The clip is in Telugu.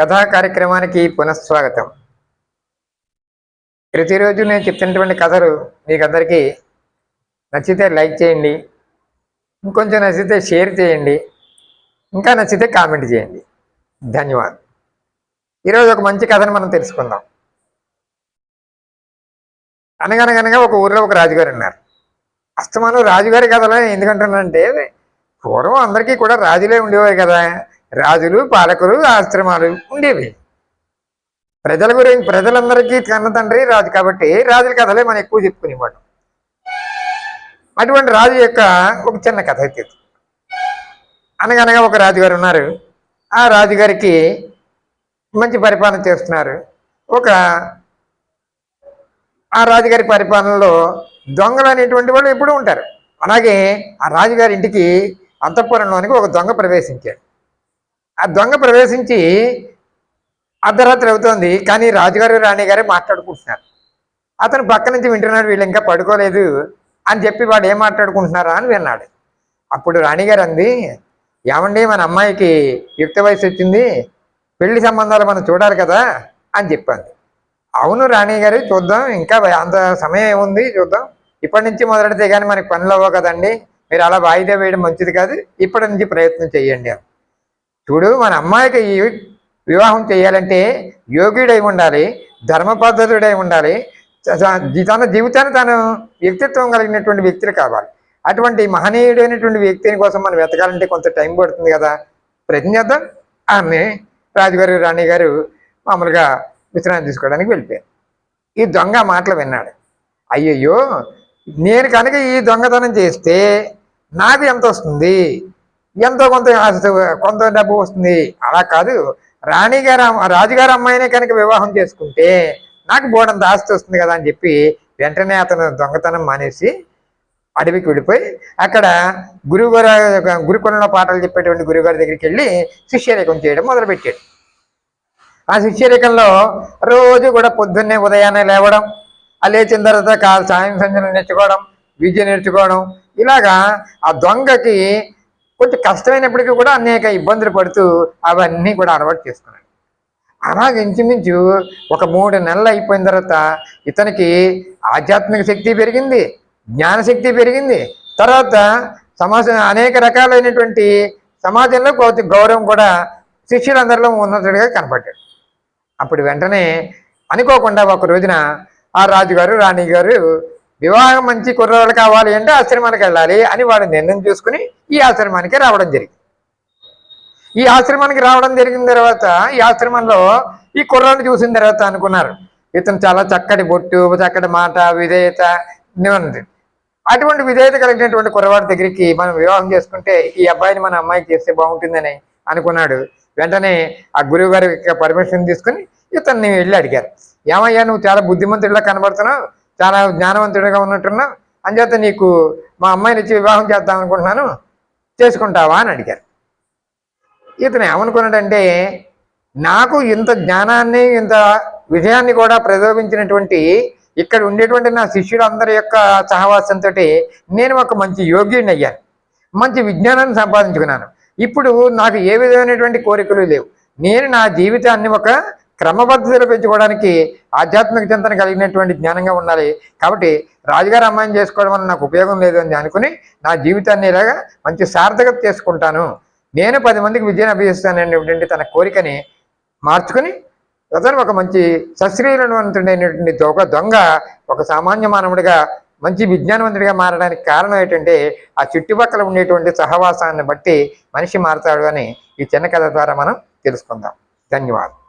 కథా కార్యక్రమానికి పునఃస్వాగతం. ప్రతిరోజు నేను చెప్తున్నటువంటి కథలు మీకు అందరికీ నచ్చితే లైక్ చేయండి ఇంకొంచెం నచ్చితే షేర్ చేయండి ఇంకా నచ్చితే కామెంట్ చేయండి. ధన్యవాదాలు. ఈరోజు ఒక మంచి కథను మనం తెలుసుకుందాం. అనగనగనగా ఒక ఊరిలో ఒక రాజుగారు ఉన్నారు. అస్తమానం రాజుగారి కథలు ఎందుకంటున్నానంటే పూర్వం అందరికీ కూడా రాజులే ఉండేవారు కదా. రాజులు పాలకులు ఆశ్రమాలు ఉండేవి. ప్రజల గురించి ప్రజలందరికీ కన్న తండ్రి రాజు కాబట్టి రాజుల కథలే మనం ఎక్కువ చెప్పుకునేవాడు అటువంటి రాజు యొక్క ఒక చిన్న కథ అయితే అనగనగా ఒక రాజుగారు ఉన్నారు. ఆ రాజుగారికి మంచి పరిపాలన చేస్తున్నారు. ఒక ఆ రాజుగారి పరిపాలనలో దొంగలు అనేటువంటి వాళ్ళు ఎప్పుడూ ఉంటారు. అలాగే ఆ రాజుగారి ఇంటికి అంతఃపురంలోనికి ఒక దొంగ ప్రవేశించాడు. ఆ దొంగ ప్రవేశించి అర్ధరాత్రి అవుతోంది కానీ రాజుగారు రాణిగారే మాట్లాడుకుంటున్నారు. అతను పక్క నుంచి వింటున్నాడు వీళ్ళు ఇంకా పడుకోలేదు అని చెప్పి వాడు ఏం మాట్లాడుకుంటున్నారా అని విన్నాడు. అప్పుడు రాణిగారు అంది ఏమండి మన అమ్మాయికి యుక్త వయసు వచ్చింది పెళ్ళి సంబంధాలు మనం చూడాలి కదా అని చెప్పాను అవును రాణి గారు చూద్దాం ఇంకా అంత సమయం ఏముంది చూద్దాం. ఇప్పటి నుంచి మొదలెడితే కానీ మనకి పనులు అవ్వవు కదండి. మీరు అలా వాయిదా వేయడం మంచిది కాదు. ఇప్పటి నుంచి ప్రయత్నం చేయండి అని చూడు మన అమ్మాయికి వివాహం చేయాలంటే యోగ్యుడై ఉండాలి ధర్మబద్ధతుడై ఉండాలి. తన జీవితాన్ని తను వ్యక్తిత్వం కలిగినటువంటి వ్యక్తులు కావాలి. అటువంటి మహనీయుడైనటువంటి వ్యక్తిని కోసం మనం వెతకాలంటే కొంత టైం పడుతుంది కదా. ప్రయత్నం చేద్దాం ఆమె రాజుగారు రాణి గారు మామూలుగా విశ్రాంతి తీసుకోవడానికి వెళ్ళిపోయారు. ఈ దొంగ మాటలు విన్నాడు. అయ్యయ్యో నేను కనుక ఈ దొంగతనం చేస్తే నాకు ఎంత వస్తుంది? ఎంతో కొంత కొంత డబ్బు వస్తుంది. అలా కాదు. రాణిగారు రాజుగారు రాజుగారి అమ్మాయినే కనుక వివాహం చేసుకుంటే నాకు బోడంత ఆస్తి వస్తుంది కదా అని చెప్పి వెంటనే అతను దొంగతనం మానేసి అడవికి వెళ్ళిపోయి అక్కడ గురువుగారు గురుకులంలో పాటలు చెప్పేటువంటి గురువుగారి దగ్గరికి వెళ్ళి శిష్యరేఖం చేయడం మొదలుపెట్టాడు. ఆ శిష్యరేఖంలో రోజు కూడా పొద్దున్నే ఉదయాన్నే లేవడం ఆ లేచిన తర్వాత కా- సాయం సంధ్యలు నేర్చుకోవడం విద్య నేర్చుకోవడం ఇలాగా ఆ దొంగకి కొంచెం కష్టమైనప్పటికీ కూడా అనేక ఇబ్బందులు పడుతూ అవన్నీ కూడా అలవాటు చేసుకున్నాడు. అలాగే ఇంచుమించు ఒక మూడు నెలలు అయిపోయిన తర్వాత ఇతనికి ఆధ్యాత్మిక శక్తి పెరిగింది జ్ఞానశక్తి పెరిగింది. తర్వాత సమాజ అనేక రకాలైనటువంటి సమాజంలో కొద్ది గౌరవం కూడా శిష్యులందరిలో ఉన్నతుడిగా కనపడ్డాడు. అప్పుడు వెంటనే అనుకోకుండా ఒక రోజున ఆ రాజుగారు రాణి గారు వివాహం మంచి కుర్రవాళ్ళు కావాలి అంటే ఆశ్రమానికి వెళ్ళాలి అని వాడు నిర్ణయం చూసుకుని ఈ ఆశ్రమానికి రావడం జరిగింది. ఈ ఆశ్రమానికి రావడం జరిగిన తర్వాత ఈ ఆశ్రమంలో ఈ కుర్రాన్ని చూసిన తర్వాత అనుకున్నారు ఇతను చాలా చక్కటి బొట్టు చక్కటి మాట విధేయత ఉంది అటువంటి విధేయత కలిగినటువంటి కుర్రవాడి దగ్గరికి మనం వివాహం చేసుకుంటే ఈ అబ్బాయిని మన అమ్మాయికి చేస్తే బాగుంటుందని అనుకున్నాడు. వెంటనే ఆ గురువు గారి యొక్క పర్మిషన్ తీసుకుని ఇతన్ని వెళ్ళి అడిగారు. ఏమయ్యా నువ్వు చాలా బుద్ధిమంతుడిలా కనబడుతున్నావు. చాలా జ్ఞానవంతుడిగా ఉన్నట్టున్నా అంచేత నీకు మా అమ్మాయిని ఇచ్చి వివాహం చేద్దాం అనుకుంటున్నాను చేసుకుంటావా అని అడిగారు. ఇతను ఏమనుకున్నాడంటే నాకు ఇంత జ్ఞానాన్ని ఇంత విజయాన్ని కూడా ప్రలోభించినటువంటి ఇక్కడ ఉండేటువంటి నా శిష్యులందరి యొక్క సహవాసంతో నేను ఒక మంచి యోగ్యుడిని అయ్యాను. మంచి విజ్ఞానాన్ని సంపాదించుకున్నాను. ఇప్పుడు నాకు ఏ విధమైనటువంటి కోరికలు లేవు. నేను నా జీవితాన్ని ఒక క్రమబద్ధతలు పెంచుకోవడానికి ఆధ్యాత్మిక చింతన కలిగినటువంటి జ్ఞానంగా ఉండాలి. కాబట్టి రాజుగారు అమ్మాయిని చేసుకోవడం వల్ల నాకు ఉపయోగం లేదు అని అనుకుని నా జీవితాన్ని ఇలాగా మంచి సార్థకత చేసుకుంటాను. నేను పది మందికి విద్యను అభ్యసిస్తాను అనేటువంటి తన కోరికని మార్చుకుని అతను ఒక మంచి సశ్రీలవంతుడైనటువంటి ఒక దొంగ ఒక సామాన్య మానవుడిగా మంచి విజ్ఞానవంతుడిగా మారడానికి కారణం ఏంటంటే ఆ చుట్టుపక్కల ఉండేటువంటి సహవాసాన్ని బట్టి మనిషి మారతాడు అని ఈ చిన్న కథ ద్వారా మనం తెలుసుకుందాం. ధన్యవాదాలు.